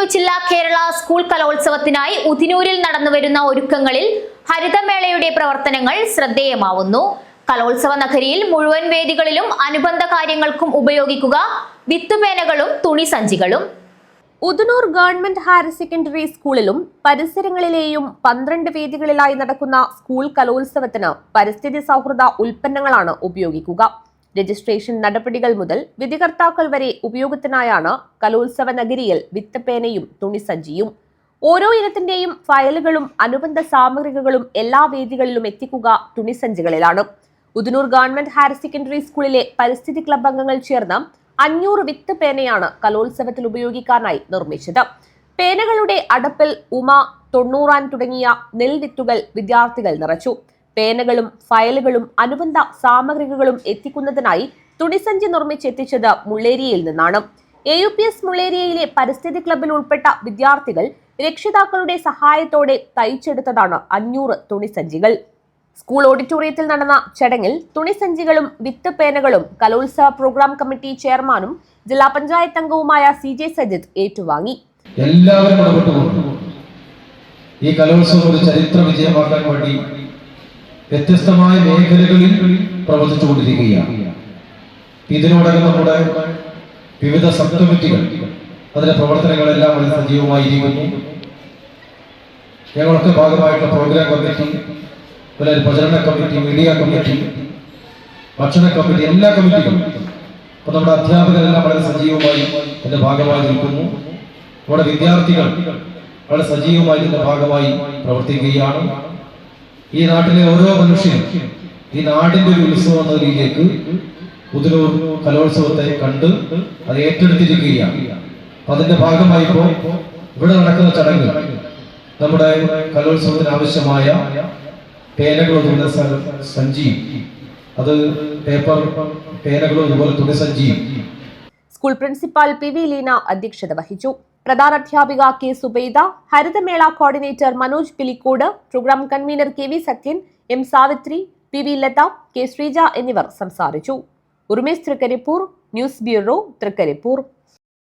Revenue ജില്ലാ Kerala school കലോത്സവത്തിനായി ഉദിനൂരിൽ നടന്നുവരുന്ന ഒരുക്കങ്ങളിൽ ഹരിതമേളയുടെ പ്രവർത്തനങ്ങൾ ശ്രദ്ധേയമാവുന്നു. കലോത്സവ നഗരിയിൽ മുഴുവൻ വേദികളിലും അനുബന്ധ കാര്യങ്ങൾക്കും ഉപയോഗിക്കുക വിത്തുപേനകളും തുണിസഞ്ചികളും. ഉദുനൂർ ഗവൺമെന്റ് ഹയർ സെക്കൻഡറി സ്കൂളിലും പരിസരങ്ങളിലെയും പന്ത്രണ്ട് വേദികളിലായി നടക്കുന്ന സ്കൂൾ കലോത്സവത്തിന് പരിസ്ഥിതി സൗഹൃദ ഉൽപ്പന്നങ്ങളാണ് ഉപയോഗിക്കുക. രജിസ്ട്രേഷൻ നടപടികൾ മുതൽ വിധികർത്താക്കൾ വരെ ഉപയോഗത്തിനായാണ് കലോത്സവ നഗരിയിൽ വിത്തപ്പേനയും തുണിസഞ്ചിയും. ഓരോ ഇനത്തിന്റെയും ഫയലുകളും അനുബന്ധ സാമഗ്രികളും എല്ലാ വേദികളിലും എത്തിക്കുക തുണിസഞ്ചികളിലാണ്. ഉദനൂർ ഗവൺമെന്റ് ഹയർ സെക്കൻഡറി സ്കൂളിലെ പരിസ്ഥിതി ക്ലബ് അംഗങ്ങൾ ചേർന്ന് അഞ്ഞൂറ് വിത്ത് പേനയാണ് കലോത്സവത്തിൽ ഉപയോഗിക്കാനായി നിർമ്മിച്ചത്. പേനകളുടെ അടപ്പിൽ ഉമ തൊണ്ണൂറാൻ തുടങ്ങിയ നെൽവിത്തുകൾ വിദ്യാർത്ഥികൾ നിറച്ചു. പേനകളും ഫയലുകളും അനുബന്ധ സാമഗ്രികളും എത്തിക്കുന്നതിനായി തുണിസഞ്ചി നിർമ്മിച്ചെത്തിച്ചത് മുള്ളേരിയയിൽ നിന്നാണ്. എ യു പി എസ് മുള്ളേരിയയിലെ പരിസ്ഥിതി ക്ലബിൽ ഉൾപ്പെട്ട വിദ്യാർത്ഥികൾ രക്ഷിതാക്കളുടെ സഹായത്തോടെ തയ്ച്ചെടുത്തതാണ് അഞ്ഞൂറ് തുണിസഞ്ചികൾ. സ്കൂൾ ഓഡിറ്റോറിയത്തിൽ നടന്ന ചടങ്ങിൽ തുണിസഞ്ചികളും വിത്ത് പേനകളും കലോത്സവ പ്രോഗ്രാം കമ്മിറ്റി ചെയർമാനും ജില്ലാ പഞ്ചായത്ത് അംഗവുമായ സി ജെ സജിത് ഏറ്റുവാങ്ങി. എല്ലാവരും ഈ കലോത്സവം ഒരു ചരിത്ര വിജയമാക്കാൻ വേണ്ടി വ്യത്യസ്തമായ മേഖലകളിൽ പ്രവർത്തിച്ചുകൊണ്ടിരിക്കുകയാണ്. ഇതിനോടകം നമ്മുടെ വിവിധ സബ് കമ്മിറ്റികൾ അതിന്റെ പ്രവർത്തനങ്ങളെല്ലാം വളരെ സജീവമായിരിക്കുന്നു. ഞങ്ങളൊക്കെ ഭാഗമായിട്ടുള്ള പ്രോഗ്രാം കമ്മിറ്റി അതുപോലെ പ്രചരണ കമ്മിറ്റി മീഡിയ കമ്മിറ്റി ഭക്ഷണ കമ്മിറ്റി എല്ലാ കമ്മിറ്റികളും അപ്പൊ നമ്മുടെ അധ്യാപകരെല്ലാം വളരെ സജീവമായി ഇതിന്റെ ഭാഗമായി നിൽക്കുന്നു. നമ്മുടെ വിദ്യാർത്ഥികൾ വളരെ സജീവമായി ഇതിന്റെ ഭാഗമായി പ്രവർത്തിക്കുകയാണ്. ഈ നാട്ടിലെ ഓരോ മനുഷ്യനും ഈ നാടിന്റെ ഒരു ഉത്സവം എന്ന രീതിയിലേക്ക് പുതിരൂർ കലോത്സവത്തെ കണ്ട് അത് ഏറ്റെടുത്തിരിക്കുകയാണ്. അതിന്റെ ഭാഗമായി ഇപ്പോ ഇവിടെ നടക്കുന്ന ചടങ്ങ് നമ്മുടെ കലോത്സവത്തിന് ആവശ്യമായ പേനകൾ ഒതുങ്ങുന്ന സഞ്ചിയും. അത് പേപ്പർ പേനകളും അതുപോലെ തുണിസഞ്ചിയും school principal P V Leena അധ്യക്ഷത വഹിച്ചു. പ്രധാനാധ്യാപിക K Subaida ഹരിതമേള coordinator Manoj Pilicode program convener K V Sathyan M Savithri P V Latha K Sreeja എന്നിവർ സംസാരിച്ചു. Urmesh Trikaripur news bureau Trikaripur.